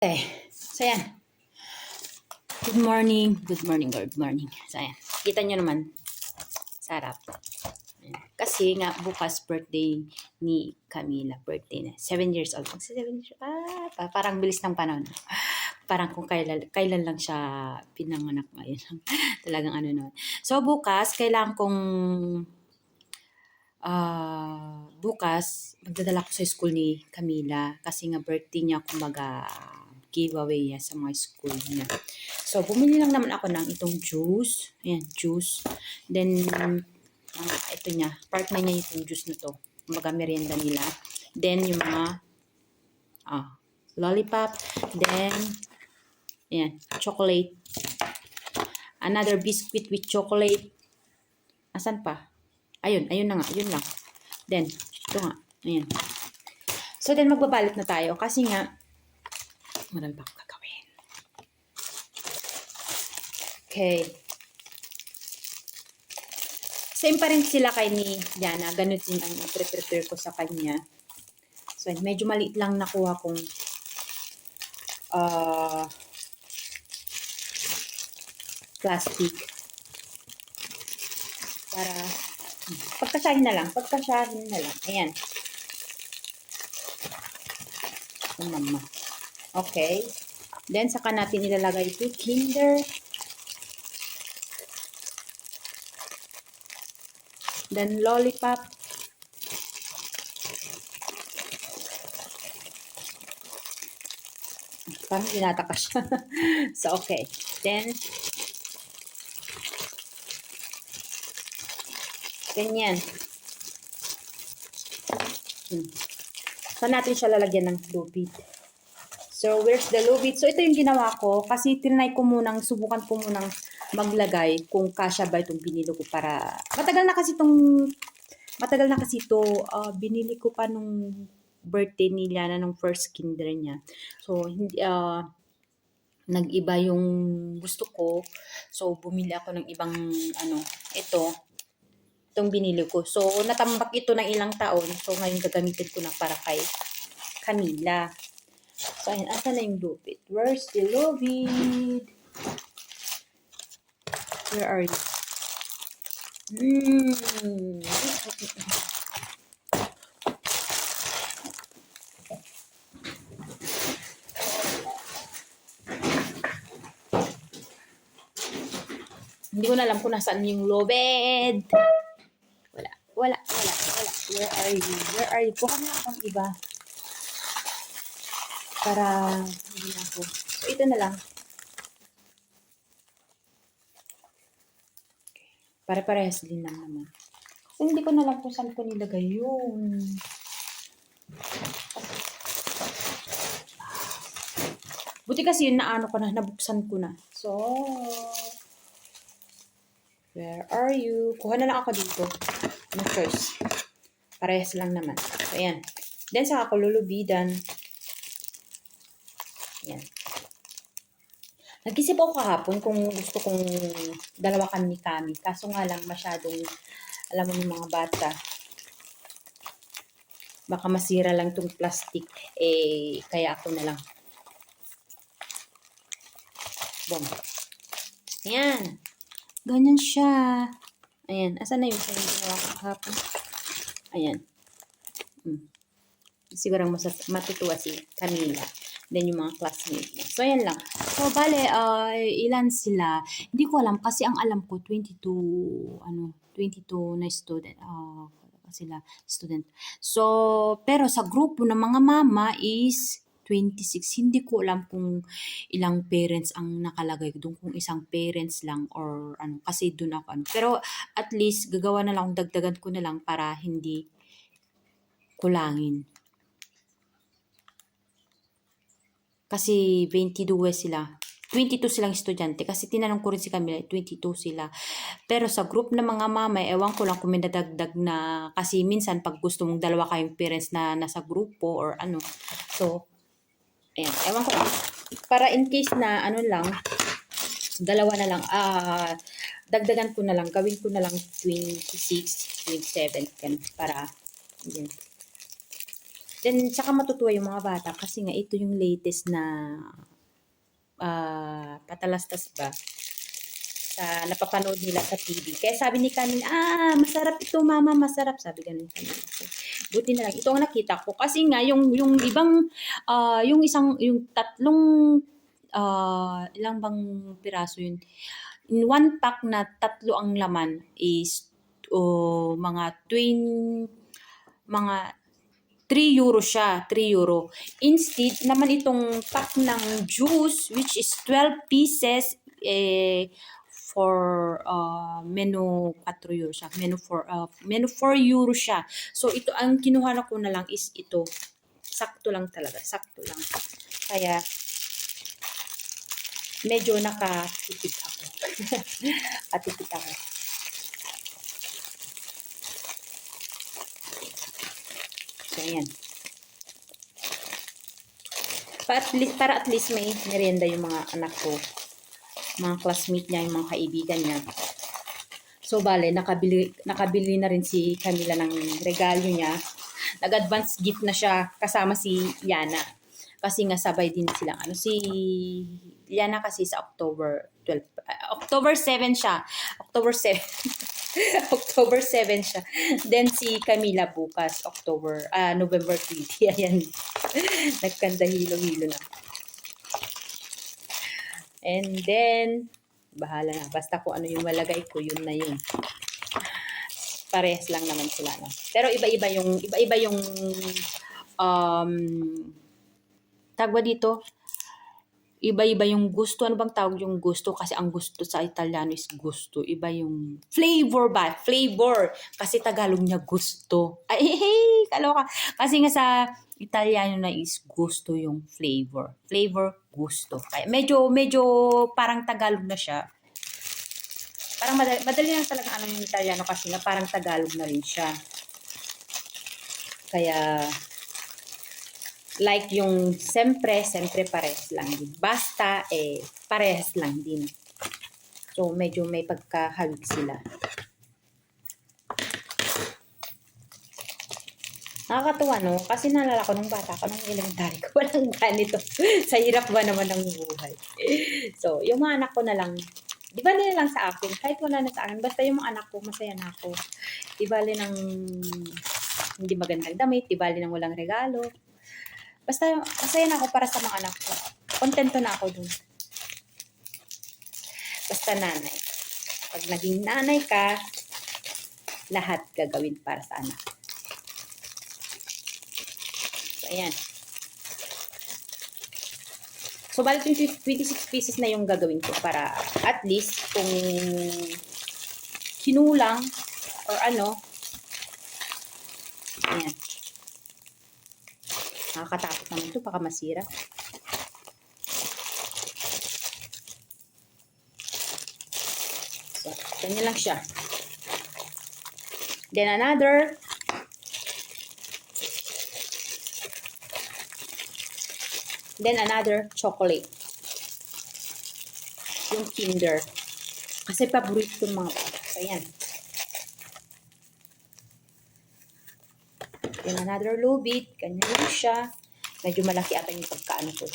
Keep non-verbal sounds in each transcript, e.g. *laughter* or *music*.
Okay. So, yan. Good morning. Good morning, good morning. So, yan. Kita nyo naman. Sarap. Kasi nga, bukas birthday ni Camila. Birthday na. Seven years old. Kasi seven years Ah, pa- parang bilis ng panahon. Parang kung kailan, kailan lang siya pinanganak ngayon. *laughs* Talagang ano naman. So, bukas, kailangan kong ah bukas, magdadala ko sa school ni Camila kasi nga birthday niya, kumbaga giveaway niya sa mga school niya. So, bumili lang naman ako ng itong juice. Ayan, juice. Then, mga ito niya, part na niya itong juice na to. Kumbaga merienda nila. Then, yung mga ah, lollipop. Then, ayan, chocolate. Another biscuit with chocolate. Asan pa? Ayun, ayun na nga, ayun lang. Then, ito nga, ayan. So, then magbabalot na tayo kasi nga, marami pa akong gagawin. Okay. Same pa rin sila kay ni Diana. Ganun din ang prepare ko sa kanya. So, medyo maliit lang nakuha kong uh, plastic. Para Pagkasahin na lang. Pagkasahin na lang. Ayan. Ito mama. Okay. Then, saka natin ilalagay ito. Kinder. Then, lollipop. Parang ginataka siya. *laughs* so, okay. Then, Ganyan. Hmm. Saan natin siya lalagyan ng lubid? So, where's the lubid? So, ito yung ginawa ko. Kasi tinry ko munang, subukan ko munang maglagay kung kasya ba itong binili ko para... Matagal na kasi itong... Matagal na kasi ito. ah, binili ko pa nung birthday ni Liana nung first kinder niya. So, hindi... ah nag-iba yung gusto ko. So, bumili ako ng ibang, ano, ito, itong binili ko. So, natambak ito ng ilang taon. So, ngayon gagamitin ko na para kay Camila. So, ayan. Asa na yung lubid? Where's the lubid? Where are you? Hmm. Hindi ko na alam kung nasaan yung lobed. Wala. Wala. Wala. Wala. Where are you? Where are you? Kuha na akong iba. Para hindi ako. So, ito na lang. Pare-parehas din lang naman. Kasi hindi ko na lang kung saan ko nilagay yun. Buti kasi yun na ano ko na, nabuksan ko na. So, Where are you? Kuha na lang ako dito. No choice. Parehas lang naman. So, ayan. Then, saka ako lulubidan. Ayan. Nag-isip ako kahapon kung gusto kong dalawa kami Kami. Kaso nga lang masyadong, alam mo yung mga bata, baka masira lang tong plastic. Eh, kaya ako na lang. Boom. Ayan. Ganyan siya. Ayan. Asan na yung sa ginawa ko kahapon? Ayan. Hmm. Siguro masat matutuwa si Camila. Then yung mga classmates niya. So, ayan lang. So, bale, uh, ilan sila? Hindi ko alam kasi ang alam ko 22, ano, 22 na student. Uh, sila student. So, pero sa grupo ng mga mama is 26. Hindi ko alam kung ilang parents ang nakalagay doon, kung isang parents lang or ano, kasi doon ako ano. Pero at least gagawa na lang, dagdagan ko na lang para hindi kulangin. Kasi 22 sila. 22 silang estudyante kasi tinanong ko rin si Camila, 22 sila. Pero sa group ng mga mama, ewan ko lang kung may nadagdag na kasi minsan pag gusto mong dalawa kayong parents na nasa grupo or ano. So, Ayan, ewan ko lang. Para in case na ano lang, dalawa na lang, ah, dagdagan ko na lang, gawin ko na lang 26, 27, yan, para, yan. Then, tsaka matutuwa yung mga bata kasi nga ito yung latest na ah patalastas ba sa napapanood nila sa TV. Kaya sabi ni Camille, ah, masarap ito mama, masarap. Sabi ganun ni Camille. So, buti na lang. Ito ang nakita ko. Kasi nga, yung, yung ibang, ah yung isang, yung tatlong, ah ilang bang piraso yun? In one pack na tatlo ang laman is oh, mga twin, mga 3 euro siya, 3 euro. Instead, naman itong pack ng juice, which is 12 pieces, eh, for uh, menu 4 euro siya. Menu for uh, menu 4 euro siya. So ito ang kinuha na ko na lang is ito. Sakto lang talaga, sakto lang. Kaya medyo nakatipid ako. *laughs* Katipid ako. Ayan. Pa at least, para at least may merienda yung mga anak ko mga classmate niya, yung mga kaibigan niya. So, bale, nakabili, nakabili na rin si Camila ng regalo niya. Nag-advance gift na siya kasama si Yana. Kasi nga sabay din silang ano. Si Yana kasi sa October 12. ah, October 7 siya. October 7. *laughs* *laughs* October 7 siya. Then si Camila bukas, October, ah November 20. *laughs* Ayan. Nagkanda hilo-hilo na. And then, bahala na. Basta kung ano yung malagay ko, yun na yun. Parehas lang naman sila. No? Pero iba-iba yung, iba-iba yung, um, tagwa dito, iba-iba yung gusto. Ano bang tawag yung gusto? Kasi ang gusto sa Italiano is gusto. Iba yung flavor ba? Flavor. Kasi Tagalog niya gusto. Ay, *laughs* hey, kaloka. Kasi nga sa Italiano na is gusto yung flavor. Flavor, gusto. Kaya medyo, medyo parang Tagalog na siya. Parang madali, madali lang talaga ano yung Italiano kasi nga parang Tagalog na rin siya. Kaya, like yung sempre, sempre parehas lang din. Basta, eh, parehas lang din. So, medyo may pagkahawig sila. Nakakatuwa, no? Kasi naalala ko nung bata ko, nung elementary ko, *laughs* walang ganito. sa hirap ba naman ng buhay. so, yung mga anak ko na lang, di ba nila lang sa akin, kahit wala na sa akin, basta yung mga anak ko, masaya na ako. Di bali ng hindi magandang damit, di bali ng walang regalo. Basta, masaya na ako para sa mga anak ko. Kontento na ako dun. Basta nanay. Pag naging nanay ka, lahat gagawin para sa anak. So, ayan. So, balik yung 26 pieces na yung gagawin ko para at least kung kinulang or ano, ayan. Nakakatakot naman ito, baka masira. So, ganyan lang siya. Then another Then another chocolate. Yung Kinder. Kasi paborito ng mga bata. So, yan. Then another lubid. Ganyan lang siya. Medyo malaki ata yung pagkaano ko.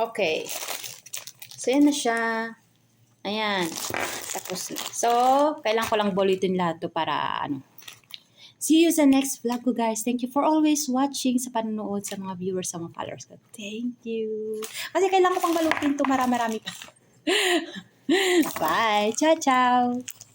Okay. So, yan na siya. Ayan. Tapos na. So, kailangan ko lang bulitin lahat to para ano. See you sa next vlog ko guys. Thank you for always watching sa panonood sa mga viewers, sa mga followers ko. Thank you. Kasi kailangan ko pang balutin to marami-rami pa. Bye. Ciao, ciao.